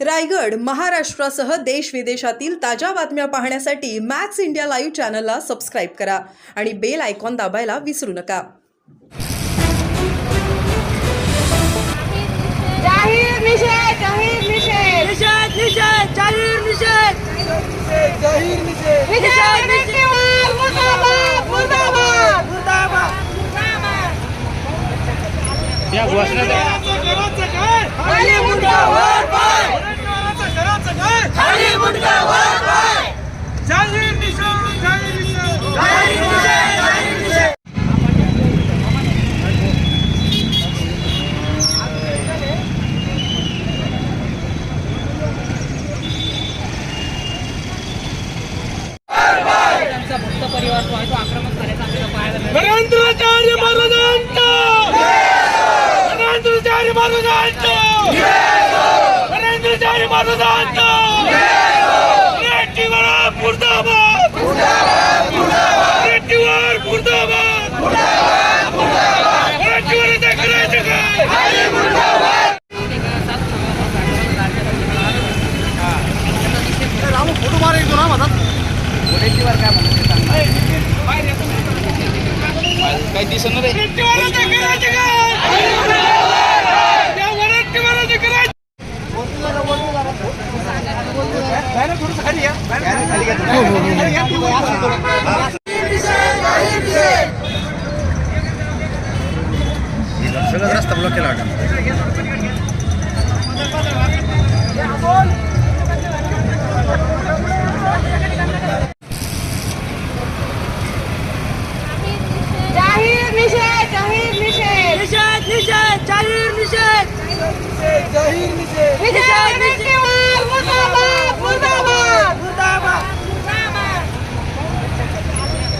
रायगड महाराष्ट्रासह देश विदेशातील ताज्या बातम्या पाहण्यासाठी मॅक्स इंडिया लाईव्ह चॅनलला सबस्क्राईब करा आणि बेल आयकॉन दाबायला विसरू नका. जाहीर निषेध जाहीर निषेध. निषेध निषेध जाहीर निषेध. जाहीर निषेध विजय वडेट्टीवार मुर्दाबाद मुर्दाबाद मुर्दाबाद या घोषणा खाली मुंडका वर पाय खाली मुंडका वर पाय जाहीर निषेध जाहीर निषेध जाहीर निषेध जाहीर निषेध नरेंद्राचार्य महाराजांचा नरेंद्राचार्य महाराजांचा नरेंद्राचार्य महाराजांचा रेड्डीवर मुर्दाबाद! रेड्डीवर मुर्दाबाद! रेड्डीवर ते करायचं काय? रेड्डीवर ते करायचं काय? त्या रेड्डीवर ते करायचं जाहीर निषेध जाहीर निषेध. निषेध निषेध जाहीर निषेध. जाहीर निषेध विजय वडेट्टीवार मुर्दाबाद मुर्दाबाद मुर्दाबाद या घोषणा खाली मुंडका वर पाय खाली मुंडका वर पाय जाहीर निषेध जाहीर निषेध जाहीर निषेध जाहीर निषेध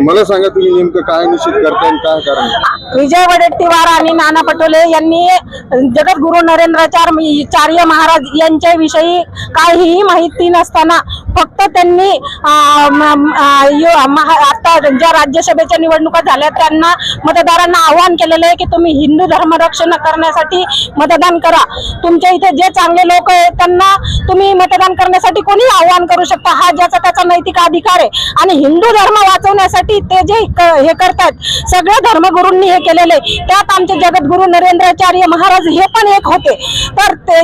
मला सांगा तुम्ही नेमकं काय निश्चित करताय आणि काय कारण? विजय वडेट्टीवार आणि नाना पटोले यांनी जगद्गुरु नरेंद्राचार्य महाराज यांच्याविषयी काहीही माहिती नसताना फक्त त्यांनी महा- आता ज्या राज्यसभेच्या निवडणुका झाल्या त्यांना मतदारांना आवाहन केलेलं आहे की तुम्ही हिंदू धर्म रक्षण करण्यासाठी मतदान करा. तुमच्या इथे जे चांगले लोक आहेत त्यांना तुम्ही मतदान करण्यासाठी कोणी आवाहन करू शकता. हा ज्याचा त्याचा नैतिक अधिकार आहे. आणि हिंदू धर्म वाचवण्यासाठी ते जे हे करतात सगळ्या धर्मगुरूंनी हे केलेले आहे. त्यात आमचे जगद्गुरु नरेंद्राचार्य महाराज हे पण एक होते. तर ते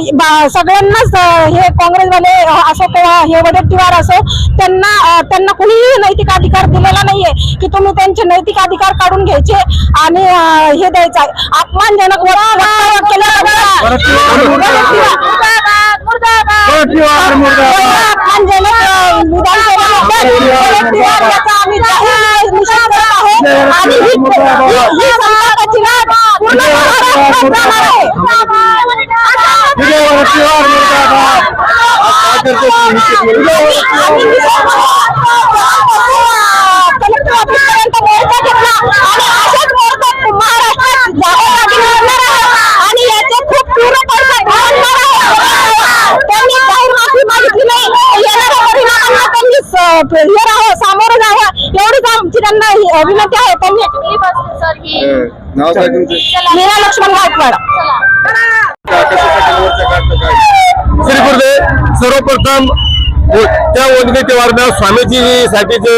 सगळ्यांनाच हे काँग्रेसवाले अं, असो किंवा हे वडेट्टीवार असो त्यांना त्यांना कुणीही नैतिक अधिकार दिलेला नाहीये की तुम्ही त्यांचे नैतिक अधिकार काढून घ्यायचे आणि हे द्यायचं आहे. अपमानजनक वक्तव्य सामोरं जावं एवढीच आमची त्यांना ही, विनंती आहे त्यांनी नाव काय? तुमचं मीरा लक्ष्मण गायकवाड श्री गुरुदेव सर्वप्रथम त्या वनगती वारण्या स्वामीजीसाठी जे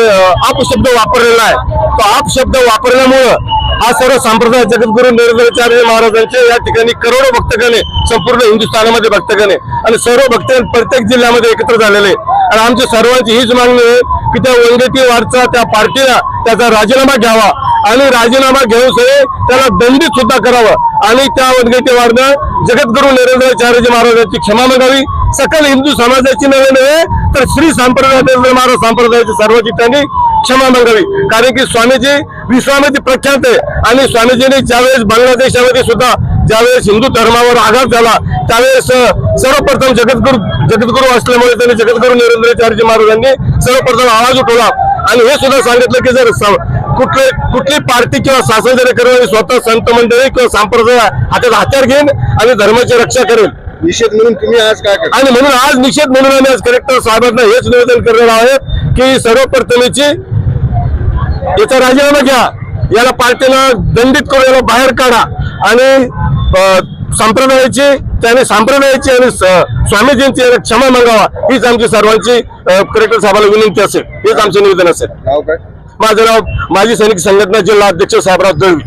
अपशब्द वापरलेला आहे तो अपशब्द वापरल्यामुळं हा सर्व संप्रदाय जगद्गुरु नरेंद्राचार्य महाराजांचे या ठिकाणी करोडो भक्तगणे संपूर्ण हिंदुस्थानामध्ये भक्तगणे आणि सर्व भक्त प्रत्येक जिल्ह्यामध्ये एकत्र झालेले आहे. आणि आमच्या सर्वांची हीच मागणी आहे की त्या वनगती वारचा त्या पार्टीला त्याचा राजीनामा घ्यावा आणि राजीनामा घेऊन सही त्याला दंडित सुद्धा करावं. आणि त्या वनगती वारनं जगद्गुरु नरेंद्राचार्यजी महाराजांची क्षमा मागावी. सकल हिंदू समाजाची नव्हे नव्हे तर श्री संप्रदाय नरेंद्र महाराज संप्रदायाची सर्वांची त्यांनी क्षमा मागावी. कारण की स्वामीजी विश्वामध्ये प्रख्यात आहे. आणि स्वामीजींनी ज्यावेळेस बांगलादेशामध्ये सुद्धा ज्यावेळेस हिंदू धर्मावर आघात झाला त्यावेळेस सर्वप्रथम जगद्गुरु जगद्गुरु असल्यामुळे त्यांनी जगद्गुरु नरेंद्राचार्यजी महाराजांनी सर्वप्रथम आवाज उठवला. आणि हे सुद्धा सांगितलं की जर कुठले कुठली पार्टी किंवा शासन जरी करेल स्वतः संत मंडळी किंवा संप्रदाय हातात हत्यार घेईन आणि धर्माची रक्षा करेल. निषेध म्हणून तुम्ही आज काय आणि म्हणून आज निषेध म्हणून आम्ही आज कलेक्टर साहेबांना हेच निवेदन करणार आहे की सर्वप्रथमेची याचा राजीनामा घ्या. याला पार्टीला दंडित करून याला बाहेर काढा. आणि संप्रदायाची त्याने संप्रदायाची आणि स्वामीजींची याला क्षमा मागावा. हीच आमची सर्वांची कलेक्टर साहेबाला विनंती असेल. हेच आमचे निवेदन असेल. माझं नाव माजी सैनिक संघटना जिल्हा अध्यक्ष साहेबराव दळवी.